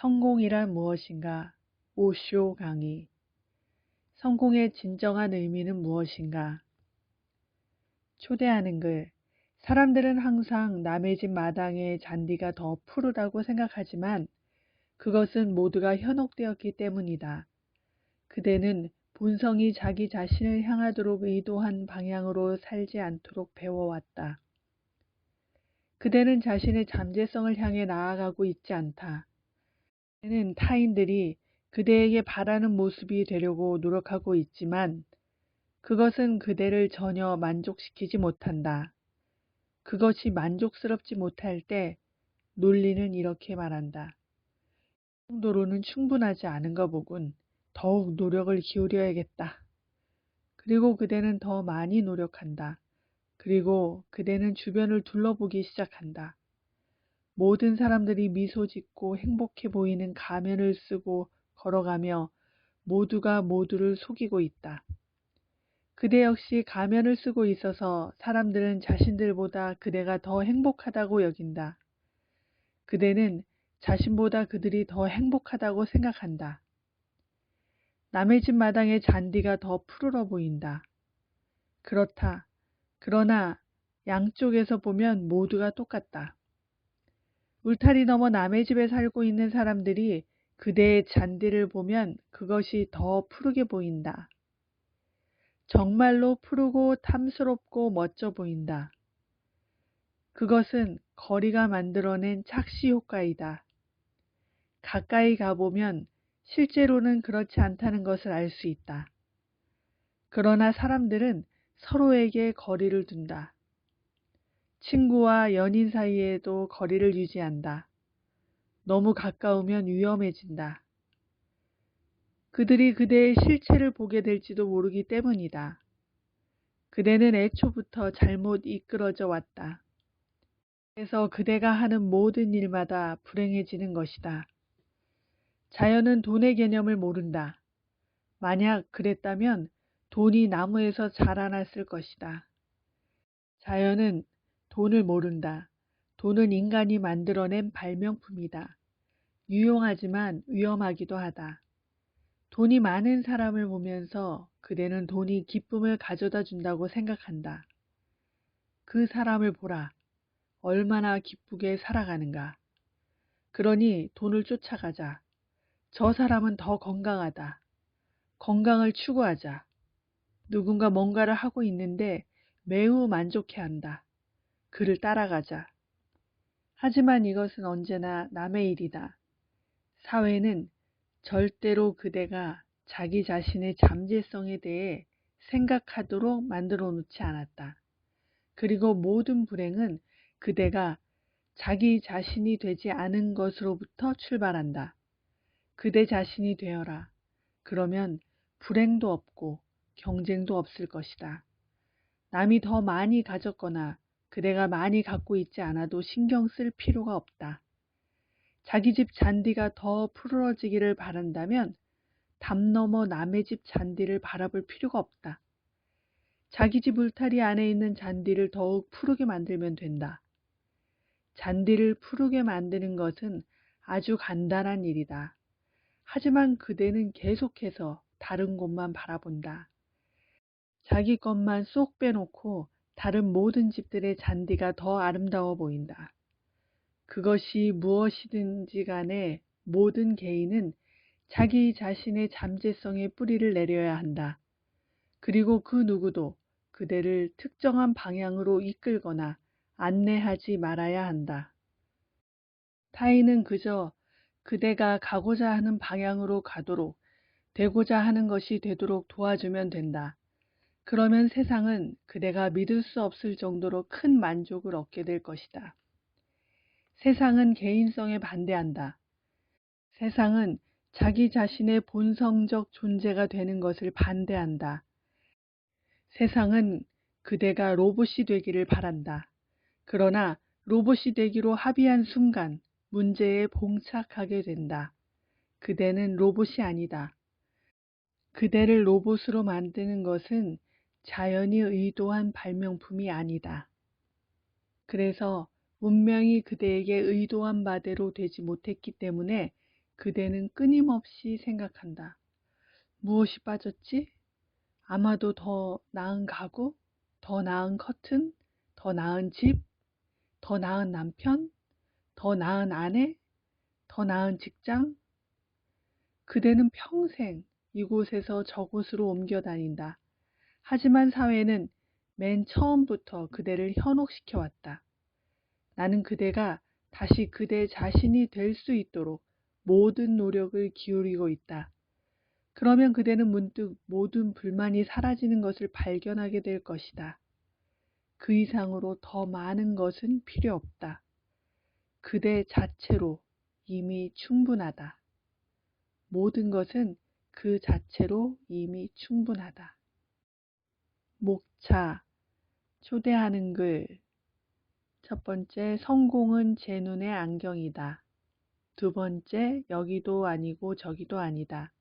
성공이란 무엇인가? 오쇼 강의. 성공의 진정한 의미는 무엇인가? 초대하는 글. 사람들은 항상 남의 집 마당의 잔디가 더 푸르다고 생각하지만 그것은 모두가 현혹되었기 때문이다. 그대는 본성이 자기 자신을 향하도록 의도한 방향으로 살지 않도록 배워왔다. 그대는 자신의 잠재성을 향해 나아가고 있지 않다. 그대는 타인들이 그대에게 바라는 모습이 되려고 노력하고 있지만 그것은 그대를 전혀 만족시키지 못한다. 그것이 만족스럽지 못할 때 논리는 이렇게 말한다. 이 정도로는 충분하지 않은 가 보군. 더욱 노력을 기울여야겠다. 그리고 그대는 더 많이 노력한다. 그리고 그대는 주변을 둘러보기 시작한다. 모든 사람들이 미소 짓고 행복해 보이는 가면을 쓰고 걸어가며 모두가 모두를 속이고 있다. 그대 역시 가면을 쓰고 있어서 사람들은 자신들보다 그대가 더 행복하다고 여긴다. 그대는 자신보다 그들이 더 행복하다고 생각한다. 남의 집 마당에 잔디가 더 푸르러 보인다. 그렇다. 그러나 양쪽에서 보면 모두가 똑같다. 울타리 넘어 남의 집에 살고 있는 사람들이 그대의 잔디를 보면 그것이 더 푸르게 보인다. 정말로 푸르고 탐스럽고 멋져 보인다. 그것은 거리가 만들어낸 착시 효과이다. 가까이 가보면 실제로는 그렇지 않다는 것을 알 수 있다. 그러나 사람들은 서로에게 거리를 둔다. 친구와 연인 사이에도 거리를 유지한다. 너무 가까우면 위험해진다. 그들이 그대의 실체를 보게 될지도 모르기 때문이다. 그대는 애초부터 잘못 이끌어져 왔다. 그래서 그대가 하는 모든 일마다 불행해지는 것이다. 자연은 돈의 개념을 모른다. 만약 그랬다면 돈이 나무에서 자라났을 것이다. 자연은 돈을 모른다. 돈은 인간이 만들어낸 발명품이다. 유용하지만 위험하기도 하다. 돈이 많은 사람을 보면서 그대는 돈이 기쁨을 가져다 준다고 생각한다. 그 사람을 보라. 얼마나 기쁘게 살아가는가. 그러니 돈을 쫓아가자. 저 사람은 더 건강하다. 건강을 추구하자. 누군가 뭔가를 하고 있는데 매우 만족해 한다. 그를 따라가자. 하지만 이것은 언제나 남의 일이다. 사회는 절대로 그대가 자기 자신의 잠재성에 대해 생각하도록 만들어 놓지 않았다. 그리고 모든 불행은 그대가 자기 자신이 되지 않은 것으로부터 출발한다. 그대 자신이 되어라. 그러면 불행도 없고 경쟁도 없을 것이다. 남이 더 많이 가졌거나 그대가 많이 갖고 있지 않아도 신경 쓸 필요가 없다. 자기 집 잔디가 더 푸르러지기를 바란다면 담 넘어 남의 집 잔디를 바라볼 필요가 없다. 자기 집 울타리 안에 있는 잔디를 더욱 푸르게 만들면 된다. 잔디를 푸르게 만드는 것은 아주 간단한 일이다. 하지만 그대는 계속해서 다른 곳만 바라본다. 자기 것만 쏙 빼놓고 다른 모든 집들의 잔디가 더 아름다워 보인다. 그것이 무엇이든지 간에 모든 개인은 자기 자신의 잠재성의 뿌리를 내려야 한다. 그리고 그 누구도 그대를 특정한 방향으로 이끌거나 안내하지 말아야 한다. 타인은 그저 그대가 가고자 하는 방향으로 가도록 되고자 하는 것이 되도록 도와주면 된다. 그러면 세상은 그대가 믿을 수 없을 정도로 큰 만족을 얻게 될 것이다. 세상은 개인성에 반대한다. 세상은 자기 자신의 본성적 존재가 되는 것을 반대한다. 세상은 그대가 로봇이 되기를 바란다. 그러나 로봇이 되기로 합의한 순간 문제에 봉착하게 된다. 그대는 로봇이 아니다. 그대를 로봇으로 만드는 것은 자연이 의도한 발명품이 아니다. 그래서 운명이 그대에게 의도한 바대로 되지 못했기 때문에 그대는 끊임없이 생각한다. 무엇이 빠졌지? 아마도 더 나은 가구, 더 나은 커튼, 더 나은 집, 더 나은 남편, 더 나은 아내, 더 나은 직장. 그대는 평생 이곳에서 저곳으로 옮겨 다닌다. 하지만 사회는 맨 처음부터 그대를 현혹시켜 왔다. 나는 그대가 다시 그대 자신이 될 수 있도록 모든 노력을 기울이고 있다. 그러면 그대는 문득 모든 불만이 사라지는 것을 발견하게 될 것이다. 그 이상으로 더 많은 것은 필요 없다. 그대 자체로 이미 충분하다. 모든 것은 그 자체로 이미 충분하다. 목차, 초대하는 글. 첫 번째, 성공은 제 눈의 안경이다. 두 번째, 여기도 아니고 저기도 아니다.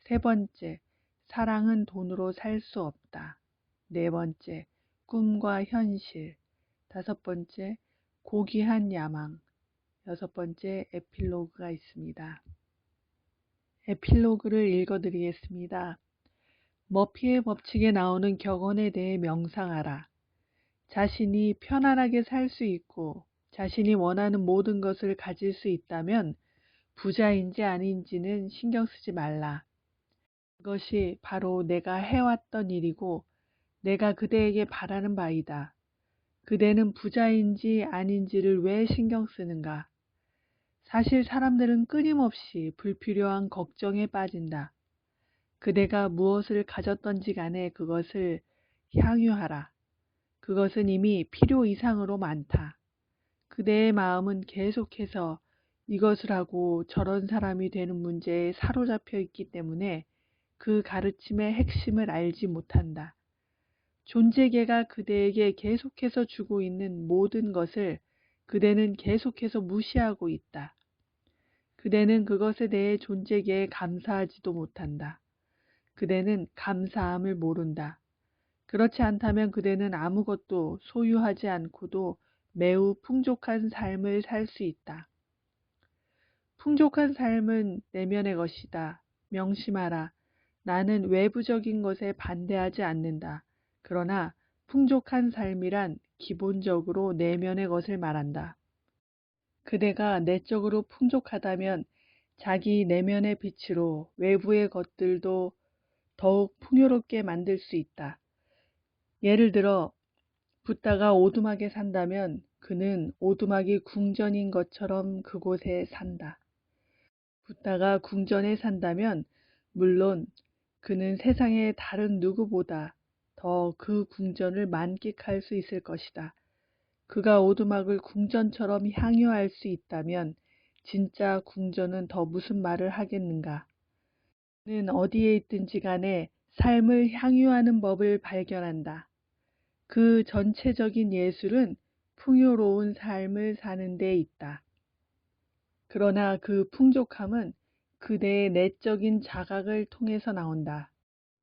세 번째, 사랑은 돈으로 살 수 없다. 네 번째, 꿈과 현실. 다섯 번째, 고귀한 야망. 여섯 번째, 에필로그가 있습니다. 에필로그를 읽어드리겠습니다. 머피의 법칙에 나오는 격언에 대해 명상하라. 자신이 편안하게 살 수 있고 자신이 원하는 모든 것을 가질 수 있다면 부자인지 아닌지는 신경 쓰지 말라. 그것이 바로 내가 해왔던 일이고 내가 그대에게 바라는 바이다. 그대는 부자인지 아닌지를 왜 신경 쓰는가? 사실 사람들은 끊임없이 불필요한 걱정에 빠진다. 그대가 무엇을 가졌던지 간에 그것을 향유하라. 그것은 이미 필요 이상으로 많다. 그대의 마음은 계속해서 이것을 하고 저런 사람이 되는 문제에 사로잡혀 있기 때문에 그 가르침의 핵심을 알지 못한다. 존재계가 그대에게 계속해서 주고 있는 모든 것을 그대는 계속해서 무시하고 있다. 그대는 그것에 대해 존재계에 감사하지도 못한다. 그대는 감사함을 모른다. 그렇지 않다면 그대는 아무것도 소유하지 않고도 매우 풍족한 삶을 살 수 있다. 풍족한 삶은 내면의 것이다. 명심하라. 나는 외부적인 것에 반대하지 않는다. 그러나 풍족한 삶이란 기본적으로 내면의 것을 말한다. 그대가 내적으로 풍족하다면 자기 내면의 빛으로 외부의 것들도 더욱 풍요롭게 만들 수 있다. 예를 들어 붓다가 오두막에 산다면 그는 오두막이 궁전인 것처럼 그곳에 산다. 붓다가 궁전에 산다면 물론 그는 세상의 다른 누구보다 더 그 궁전을 만끽할 수 있을 것이다. 그가 오두막을 궁전처럼 향유할 수 있다면 진짜 궁전은 더 무슨 말을 하겠는가. 는 어디에 있든지 간에 삶을 향유하는 법을 발견한다. 그 전체적인 예술은 풍요로운 삶을 사는 데 있다. 그러나 그 풍족함은 그대의 내적인 자각을 통해서 나온다.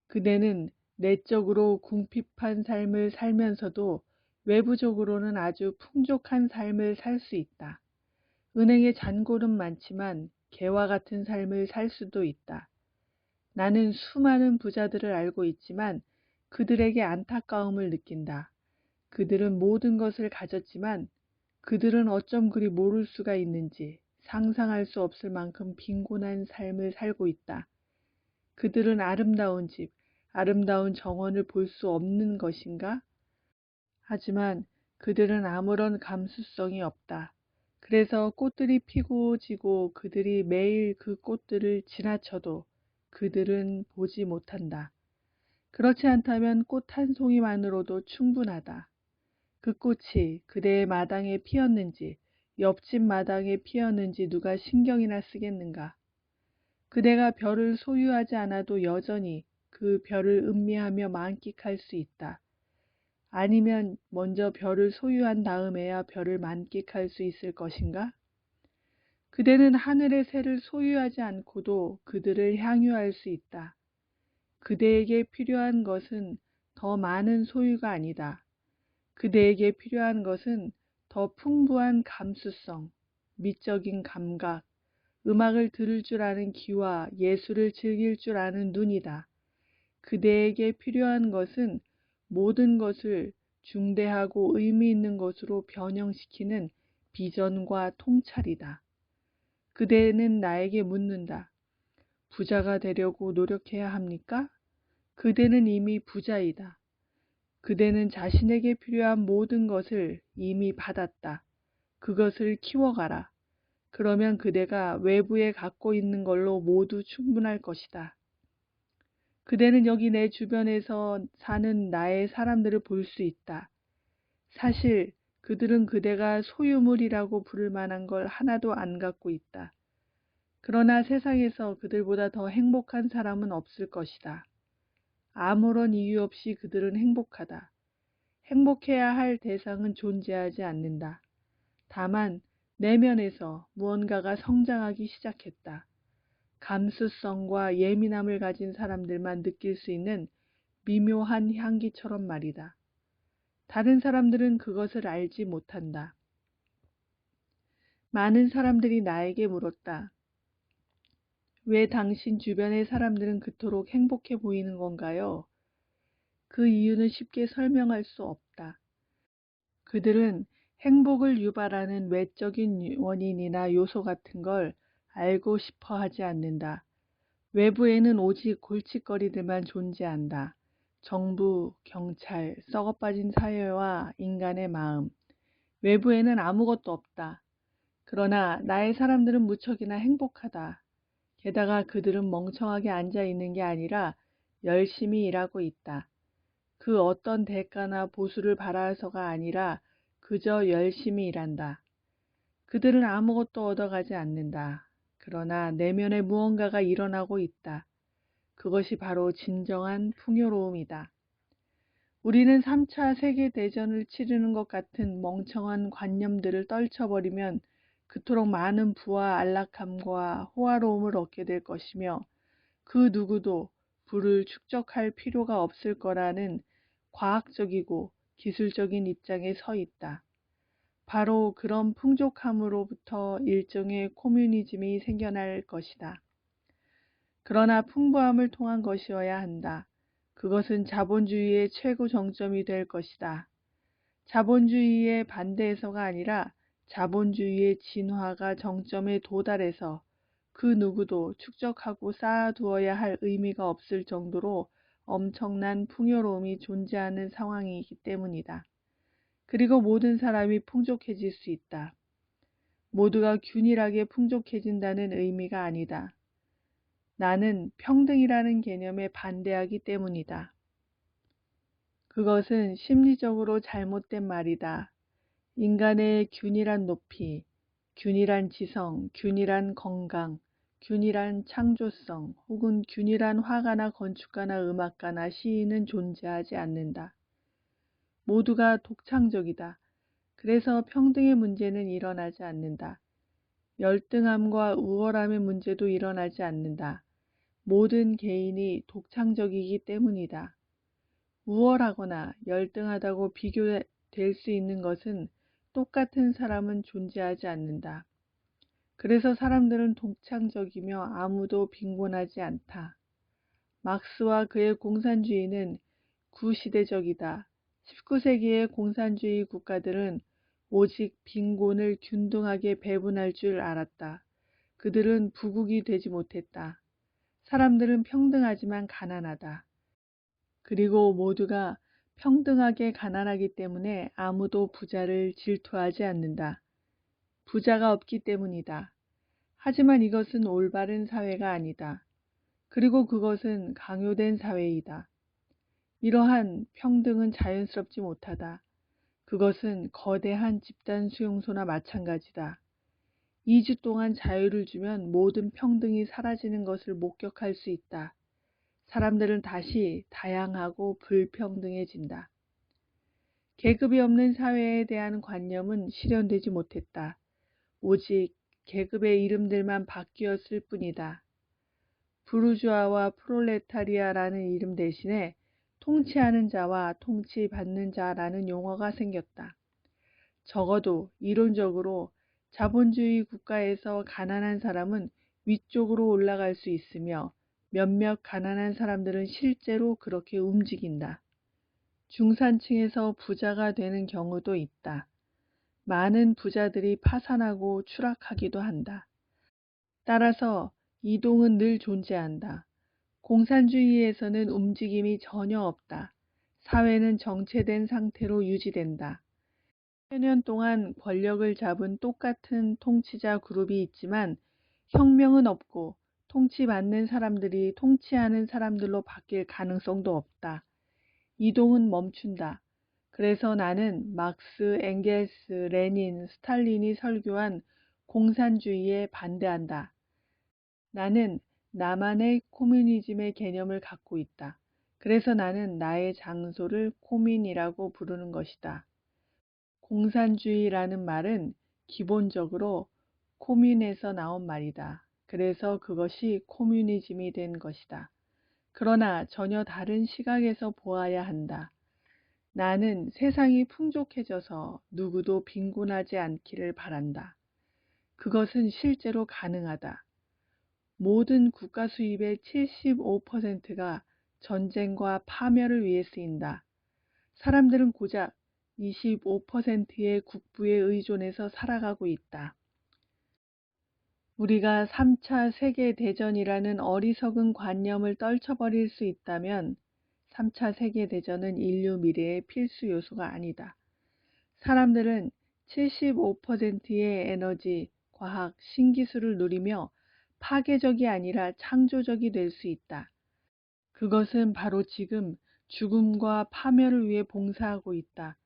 그대는 내적으로 궁핍한 삶을 살면서도 외부적으로는 아주 풍족한 삶을 살 수 있다. 은행에 잔고는 많지만 개와 같은 삶을 살 수도 있다. 나는 수많은 부자들을 알고 있지만 그들에게 안타까움을 느낀다. 그들은 모든 것을 가졌지만 그들은 어쩜 그리 모를 수가 있는지 상상할 수 없을 만큼 빈곤한 삶을 살고 있다. 그들은 아름다운 집, 아름다운 정원을 볼 수 없는 것인가? 하지만 그들은 아무런 감수성이 없다. 그래서 꽃들이 피고 지고 그들이 매일 그 꽃들을 지나쳐도 그들은 보지 못한다. 그렇지 않다면 꽃 한 송이만으로도 충분하다. 그 꽃이 그대의 마당에 피었는지 옆집 마당에 피었는지 누가 신경이나 쓰겠는가. 그대가 별을 소유하지 않아도 여전히 그 별을 음미하며 만끽할 수 있다. 아니면 먼저 별을 소유한 다음에야 별을 만끽할 수 있을 것인가? 그대는 하늘의 새를 소유하지 않고도 그들을 향유할 수 있다. 그대에게 필요한 것은 더 많은 소유가 아니다. 그대에게 필요한 것은 더 풍부한 감수성, 미적인 감각, 음악을 들을 줄 아는 귀와 예술을 즐길 줄 아는 눈이다. 그대에게 필요한 것은 모든 것을 중대하고 의미 있는 것으로 변형시키는 비전과 통찰이다. 그대는 나에게 묻는다. 부자가 되려고 노력해야 합니까? 그대는 이미 부자이다. 그대는 자신에게 필요한 모든 것을 이미 받았다. 그것을 키워가라. 그러면 그대가 외부에 갖고 있는 걸로 모두 충분할 것이다. 그대는 여기 내 주변에서 사는 나의 사람들을 볼 수 있다. 사실 그들은 그대가 소유물이라고 부를 만한 걸 하나도 안 갖고 있다. 그러나 세상에서 그들보다 더 행복한 사람은 없을 것이다. 아무런 이유 없이 그들은 행복하다. 행복해야 할 대상은 존재하지 않는다. 다만 내면에서 무언가가 성장하기 시작했다. 감수성과 예민함을 가진 사람들만 느낄 수 있는 미묘한 향기처럼 말이다. 다른 사람들은 그것을 알지 못한다. 많은 사람들이 나에게 물었다. 왜 당신 주변의 사람들은 그토록 행복해 보이는 건가요? 그 이유는 쉽게 설명할 수 없다. 그들은 행복을 유발하는 외적인 원인이나 요소 같은 걸 알고 싶어 하지 않는다. 외부에는 오직 골칫거리들만 존재한다. 정부, 경찰, 썩어빠진 사회와 인간의 마음. 외부에는 아무것도 없다. 그러나 나의 사람들은 무척이나 행복하다. 게다가 그들은 멍청하게 앉아 있는 게 아니라 열심히 일하고 있다. 그 어떤 대가나 보수를 바라서가 아니라 그저 열심히 일한다. 그들은 아무것도 얻어가지 않는다. 그러나 내면에 무언가가 일어나고 있다. 그것이 바로 진정한 풍요로움이다. 우리는 3차 세계대전을 치르는 것 같은 멍청한 관념들을 떨쳐버리면 그토록 많은 부와 안락함과 호화로움을 얻게 될 것이며 그 누구도 부를 축적할 필요가 없을 거라는 과학적이고 기술적인 입장에 서 있다. 바로 그런 풍족함으로부터 일종의 코뮤니즘이 생겨날 것이다. 그러나 풍부함을 통한 것이어야 한다. 그것은 자본주의의 최고 정점이 될 것이다. 자본주의의 반대에서가 아니라 자본주의의 진화가 정점에 도달해서 그 누구도 축적하고 쌓아두어야 할 의미가 없을 정도로 엄청난 풍요로움이 존재하는 상황이기 때문이다. 그리고 모든 사람이 풍족해질 수 있다. 모두가 균일하게 풍족해진다는 의미가 아니다. 나는 평등이라는 개념에 반대하기 때문이다. 그것은 심리적으로 잘못된 말이다. 인간의 균일한 높이, 균일한 지성, 균일한 건강, 균일한 창조성, 혹은 균일한 화가나 건축가나 음악가나 시인은 존재하지 않는다. 모두가 독창적이다. 그래서 평등의 문제는 일어나지 않는다. 열등함과 우월함의 문제도 일어나지 않는다. 모든 개인이 독창적이기 때문이다. 우월하거나 열등하다고 비교될 수 있는 것은 똑같은 사람은 존재하지 않는다. 그래서 사람들은 독창적이며 아무도 빈곤하지 않다. 막스와 그의 공산주의는 구시대적이다. 19세기의 공산주의 국가들은 오직 빈곤을 균등하게 배분할 줄 알았다. 그들은 부국이 되지 못했다. 사람들은 평등하지만 가난하다. 그리고 모두가 평등하게 가난하기 때문에 아무도 부자를 질투하지 않는다. 부자가 없기 때문이다. 하지만 이것은 올바른 사회가 아니다. 그리고 그것은 강요된 사회이다. 이러한 평등은 자연스럽지 못하다. 그것은 거대한 집단 수용소나 마찬가지다. 2주 동안 자유를 주면 모든 평등이 사라지는 것을 목격할 수 있다. 사람들은 다시 다양하고 불평등해진다. 계급이 없는 사회에 대한 관념은 실현되지 못했다. 오직 계급의 이름들만 바뀌었을 뿐이다. 부르주아와 프롤레타리아라는 이름 대신에 통치하는 자와 통치받는 자라는 용어가 생겼다. 적어도 이론적으로 자본주의 국가에서 가난한 사람은 위쪽으로 올라갈 수 있으며 몇몇 가난한 사람들은 실제로 그렇게 움직인다. 중산층에서 부자가 되는 경우도 있다. 많은 부자들이 파산하고 추락하기도 한다. 따라서 이동은 늘 존재한다. 공산주의에서는 움직임이 전혀 없다. 사회는 정체된 상태로 유지된다. 수년 동안 권력을 잡은 똑같은 통치자 그룹이 있지만 혁명은 없고 통치받는 사람들이 통치하는 사람들로 바뀔 가능성도 없다. 이동은 멈춘다. 그래서 나는 막스, 엥겔스, 레닌, 스탈린이 설교한 공산주의에 반대한다. 나는 나만의 코뮤니즘의 개념을 갖고 있다. 그래서 나는 나의 장소를 코민이라고 부르는 것이다. 공산주의라는 말은 기본적으로 코민에서 나온 말이다. 그래서 그것이 코뮤니즘이 된 것이다. 그러나 전혀 다른 시각에서 보아야 한다. 나는 세상이 풍족해져서 누구도 빈곤하지 않기를 바란다. 그것은 실제로 가능하다. 모든 국가 수입의 75%가 전쟁과 파멸을 위해 쓰인다. 사람들은 고작 25%의 국부에 의존해서 살아가고 있다. 우리가 3차 세계대전이라는 어리석은 관념을 떨쳐버릴 수 있다면 3차 세계대전은 인류 미래의 필수 요소가 아니다. 사람들은 75%의 에너지, 과학, 신기술을 누리며 파괴적이 아니라 창조적이 될 수 있다. 그것은 바로 지금 죽음과 파멸을 위해 봉사하고 있다.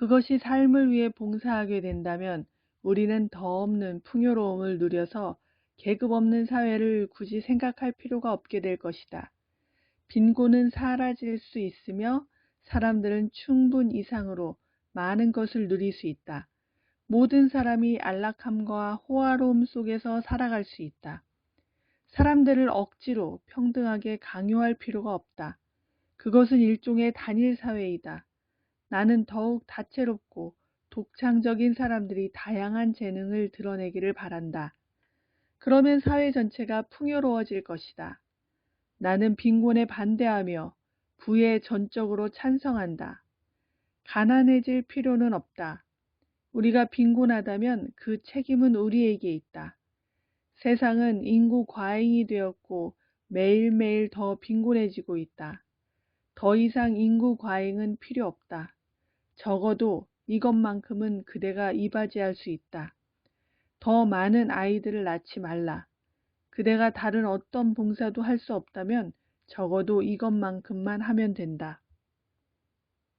그것이 삶을 위해 봉사하게 된다면 우리는 더 없는 풍요로움을 누려서 계급 없는 사회를 굳이 생각할 필요가 없게 될 것이다. 빈곤은 사라질 수 있으며 사람들은 충분 이상으로 많은 것을 누릴 수 있다. 모든 사람이 안락함과 호화로움 속에서 살아갈 수 있다. 사람들을 억지로 평등하게 강요할 필요가 없다. 그것은 일종의 단일 사회이다. 나는 더욱 다채롭고 독창적인 사람들이 다양한 재능을 드러내기를 바란다. 그러면 사회 전체가 풍요로워질 것이다. 나는 빈곤에 반대하며 부에 전적으로 찬성한다. 가난해질 필요는 없다. 우리가 빈곤하다면 그 책임은 우리에게 있다. 세상은 인구 과잉이 되었고 매일매일 더 빈곤해지고 있다. 더 이상 인구 과잉은 필요 없다. 적어도 이것만큼은 그대가 이바지할 수 있다. 더 많은 아이들을 낳지 말라. 그대가 다른 어떤 봉사도 할 수 없다면 적어도 이것만큼만 하면 된다.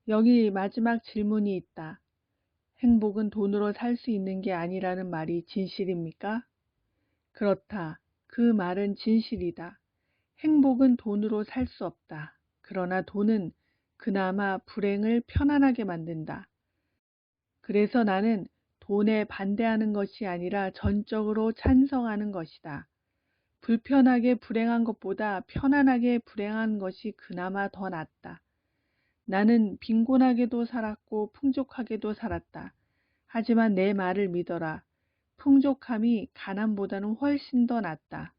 여기 마지막 질문이 있다. 행복은 돈으로 살 수 있는 게 아니라는 말이 진실입니까? 그렇다. 그 말은 진실이다. 행복은 돈으로 살 수 없다. 그러나 돈은 그나마 불행을 편안하게 만든다. 그래서 나는 돈에 반대하는 것이 아니라 전적으로 찬성하는 것이다. 불편하게 불행한 것보다 편안하게 불행한 것이 그나마 더 낫다. 나는 빈곤하게도 살았고 풍족하게도 살았다. 하지만 내 말을 믿어라. 풍족함이 가난보다는 훨씬 더 낫다.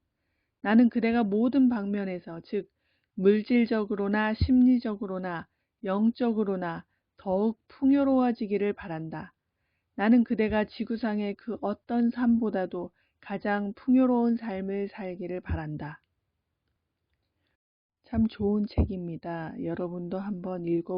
나는 그대가 모든 방면에서 즉 물질적으로나 심리적으로나 영적으로나 더욱 풍요로워지기를 바란다. 나는 그대가 지구상의 그 어떤 삶보다도 가장 풍요로운 삶을 살기를 바란다. 참 좋은 책입니다. 여러분도 한번 읽어